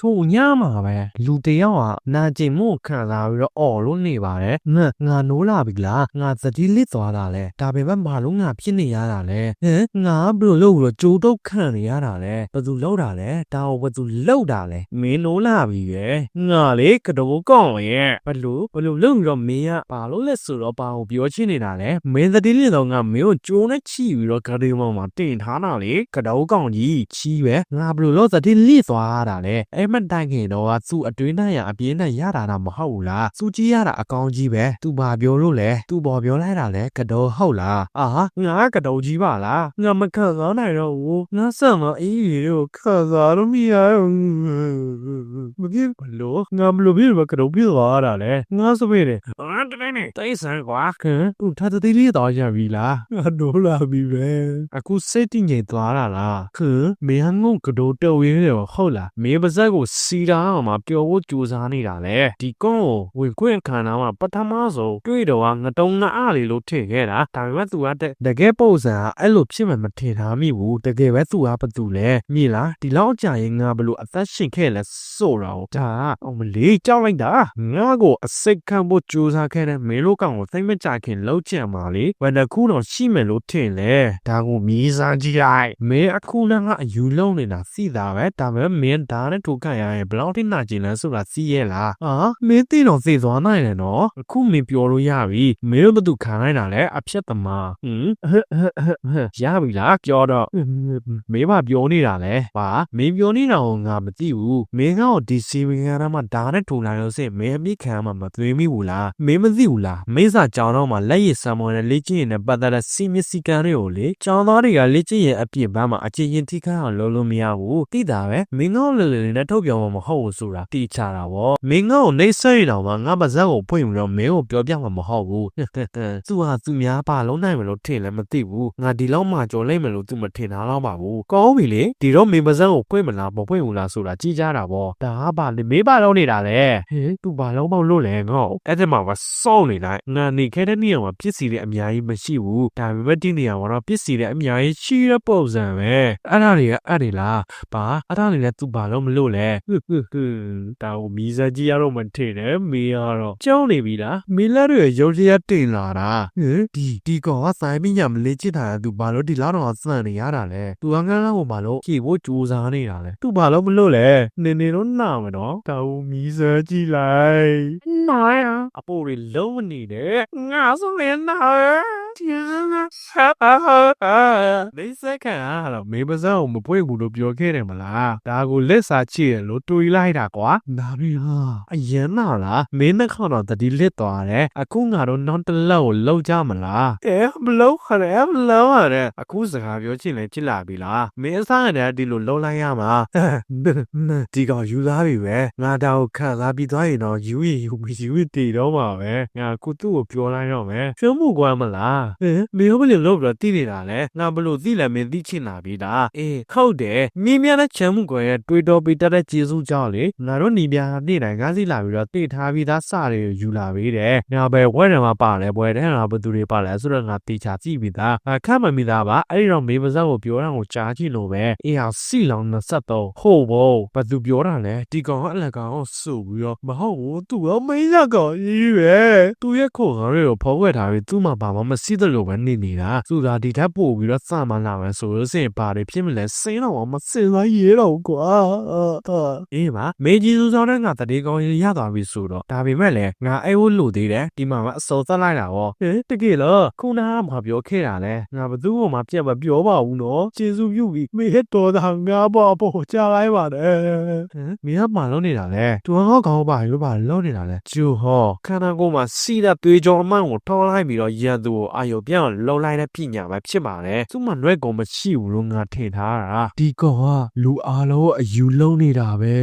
ထိုညမှာပဲလူတယောက်ကနာကျင်မှုခံစားပြီးတော့အော်လို့နေပါတယ်ငါငါနိုးလာပြီလားငါသတိလစ်သွားတာလဲဒါပေမဲ့မလို့ငါဖြစ်နေရတာလဲဟမ်ငါဘယ်လိုလုပ်လို့ကြိုးတုတ်ခံနေရတာလဲဘယ်သူလောက်တာလဲဒါကိုဘယ်သူလောက်တာလဲမင်းနိုးလာပြီရဲ့ငါလေကတော်ကောင်းရဲ့ဘယ်လိုဘယ်လိုလုပ်ပြီးတော့မင်းကဘာလို့လဲဆိုတော့ဘာကိုပြောချင်နေတာလဲမင်းသတိလစ်တော့ငါမင်းကိုကြိုးနဲ့ချီပြီးတော့ဂရီမောင်မှာတင်ထားတာလေကတော်ကောင်းကြီးချီပဲငါဘယ်လိုလို့သတိလစ်သွားရတာလဲအဲ့မတိုင်ခင်တော့ကသူ့အတွင်းနဲ့ရအပြင်းနဲ့ရတာတော့မဟုတ်ဘူးလားသူကြီးရတာအကောင်းကြီးပဲသူဘာပြောလို့လဲသူဘောပြောလိုက်တာလဲကတော်ဟုတ်လားအာငါကတော်ကြီးပါလားငါမခံစားနိုင်တော့ဘူးငါဆန်မအေးရီကိုခံစားလို့မရဘူးမကြီးဘလို့ငါမလို့ပြဘကတော်ပြသွားတာလဲငါစပည့်တယ်အာတတိုင်းနေတိတ်ဆန်ကွာဟမ်သူထားတတိလေးတော့ရပြီလားငါဒိုးလာပြီပဲအခုစိတ်တည်ငြိမ်သွားတာလားဟမ်မင်းငုံကတော်တော်ရင်းတယ်ဟုတ်လားမင်းပါဇက်ကိုစီတာအောင်မပျော်ဖို့ကြိုးစားနေတာလေဒီကွန်းကိုဝင်ခွင့်ခံတာမှပထမဆုံးတွေ့တော့ငတုံးငါအားလေးလို့ထင်ခဲ့တာဒါပေမဲ့သူကတကယ်ပုံစံကအဲ့လိုဖြစ်မှမထင်ထားမိဘူးတကယ်ပဲသူကဘာတူလဲမြည်လားဒီလောက်ကြာရင်ငါဘလို့အသက်ရှင်ခဲ့လဲဆိုတော့ဒါအမလေးကြောက်လိုက်တာငါကိုအစိတ်ခံဖို့ကြိုးစားခဲ့တဲ့မင်းတို့ကောင်ကိုသိမ့်မကြခင်လှုပ်ကြံပါလေဘယ်နှခုတော့ရှိမယ်လို့ထင်လဲဒါကိုမြည်စားကြည့်လိုက်မင်းအခုလည်းငါအယူလုံးနေတာစီတာပဲဒါပေမဲ့မင်းဒါနဲ့ထိုးကန်ရရင်ဘလောက်ထိနာကျင်လဲဆိုတာစီးရဲ့လားအာမင်းသိတော့သိသွားနိုင်တယ်နော်အခုမင်းပြောလို့ရပြီမင်းတို့ဘသူခံလိုက်တာလဲအဖြစ်သမားဟင်ဟဲ့ဟဲ့ဟဲ့ဟဲ့ရပြီလားပြောတော့မင်းမပြောနေတာလဲဟာမင်းပြောနေတာကိုငါမသိဘူးမင်းကတော့ဒီစီဝင်ရမှာဒါနဲ့ထိုးလာလို့စင်မင်းအမိခံမှာမသွေးမိဘူးလားမင်းမသိဘူးလားမိစာကြောင်တော့မှလက်ရည်ဆံမော်နဲ့လေ့ကျင့်ရင်နဲ့ပတ်သက်တဲ့စီမီစီကန်တွေကိုလေကြောင်သားတွေကလေ့ကျင့်ရင်အပြစ်ပန်းမှာအခြေရင်ထိခိုက်အောင်လုပ်လို့မရဘူးသိတာပဲမင်းကတော့လေလေလေးနဲ့ထုတ်ပြောမှာမဟုတ်ဘူးဆိုတာသိချတာဗောမင်းကတော့နေဆွေးတော့မှငါပါဇက်ကိုဖွင့်ပြီးတော့မင်းကိုပြောပြမှာမဟုတ်ဘူးသူဟာသူများပါလုံးနိုင်မလို့ထင်လည်းမသိဘူးငါဒီလောက်မှကြော်လိုက်မယ်လို့သူမထင်တာတော့ပါဘူးကောင်းပြီလေဒီတော့မင်းပါဇက်ကိုဖွင့်မလားမဖွင့်ဘူးလားဆိုတာကြည့်ကြတာဗောဒါကပါလေမေးပါတော့နေတာလေဟေးသူဘာလုံးပေါက်လို့လဲငေါ့အဲ့ဒီမှာပါစောင့်နေလိုက်ငါနေခဲ့တဲ့နေရာမှာပြစ်စီတဲ့အများကြီးမရှိဘူးဒါပေမဲ့ဒီနေရာမှာတော့ပြစ်စီတဲ့အများကြီးရှိတဲ့ပုံစံပဲအဲ့ဒါတွေကအဲ့ဒီလားဘာအဲ့ဒါတွေလည်းသူဘာလို့မလို့လဲဟွဟွဟွဒါကိုမီးစကြီးရတော့မထင်နဲ့မေးရတော့ကြောင်းနေပြီလားမင်းလက်တွေရုပ်ရည်တင်လာတာဟင်ဒီဒီကောင်ကစိုင်းပညာမလေးချစ်တာသူဘာလို့ဒီလောက်တော့စံနေရတာလဲသူကငန်းငန်းကိုဘာလို့ဖြေဖို့ကြိုးစားနေတာလဲသူဘာလို့မလို့လဲနေနေတော့နာမတော့ဒါကိုမီးစကြီးလိုက်နိုင်အပိုးတွေလုံးမနေနဲ့ငါဆိုရင်နာတရားဟာဟာဟာနေစကန်အားတော့မေပစောင်းမပွင့်ဘူးလို့ပြောခဲ့တယ်မလားဒါကိုလက်စာချစ်ရလို့တွေးလိုက်တာကွာနာပြီဟာအယမ်းနာလားမင်းနဲ့ခေါတော့တတိလစ်သွားတယ်အခုငါတို့နောက်တစ်လောက်ကိုလောက်ကြမလားအဲမလောက်ခရဲမလောက်ရတဲ့အခုစကားပြောချင်လဲချစ်လာပြီလားမင်းအစားရတဲ့ဒီလိုလုံးလိုက်ရမှာဒီကောင်ယူသားပြီပဲငါတောင်ခံစားပြီးသွားရင်တော့ယူရင်ယူပြီးယူတည်တော့မှာပဲငါကုသူ့ကိုပြောလိုက်တော့မယ်ဖြုံးမှုကွာမလားဟင်မင်းဘယ်လိုလုပ်ပြီးတော့သိနေတာလဲငါဘယ်လိုသိလဲမင်းသိချင်လာပြီလားအေးဟုတ်တယ်မြင်းများတဲ့ချမ်းမှုကွာရဲ့တွေးတော်ပေးတတ်တဲ့ကျေးဇူးကြောင့်လေငါတို့ညီပြားနေ့တိုင်းငါးစီလာပြီးတော့တိထားပြီးသားစတွေယူလာပြီးတယ်ငါပဲဝဲတယ်မှာပါလဲဘွဲတဲ့ငါဘယ်သူတွေပါလဲဆိုတော့ငါတေချာကြည့်ပြီးသားအခက်မမိသားပါအဲ့ဒီတော့မေးပါးစပ်ကိုပြောတာကိုကြားကြည့်လို့ပဲအေးဟာစီလောင်23ဟုတ်ဘောဘာသူပြောတာလဲဒီကောင်ကအလကောင်ကိုစုပြီးတော့မဟုတ်ဘူးသူကမင်းရကောင်ကြီးပဲသူရဲ့ခုံငါတွေကိုဖော်ဝဲထားပြီးသူ့မှာဘာမှမစီးသလိုပဲနေနေတာသူသာဒီထက်ပို့ပြီးတော့စမှလာမယ်ဆိုလို့စင်ဘာတွေဖြစ်မလဲစင်းတော့မစင်လိုက်ရဲတော့ကွာအေးပါမေကြီးစုဆောင်တဲ့ငါတတိကောင်ရသွားပြီဆိုတော့ဒါပေမဲ့လည်းငါအဲ့ဝလို့သေးတယ်ဒီမှာအစောသက်လိုက်တာဗောဟင်တကယ်လားခုနကမှပြောခဲ့တာလဲငါဘသူ့ကိုမှပြတ်မပြောပါဘူးနော်ကျေစုပြုပြီးမေဟက်တော်တာငါပေါ့ပေါ့ကြားလိုက်ပါတယ်ဟင်မင်းကမှလုံးနေတာလဲသူကကောင်းပါရောပါလုံးနေတာလဲကျူဟောခန္ဓာကိုယ်မှာစီးတဲ့သွေးကြောအမှန်ကိုထောလိုက်ပြီးတော့ရန်သူကိုအာယုပြောင်းလုံလိုက်တဲ့ပညာပဲဖြစ်ပါတယ်သူ့မှာနှွဲကုန်မရှိဘူးလို့ငါထင်ထားတာဒီကောင်ကလူအားလုံးအယူလုံးနေတာပဲ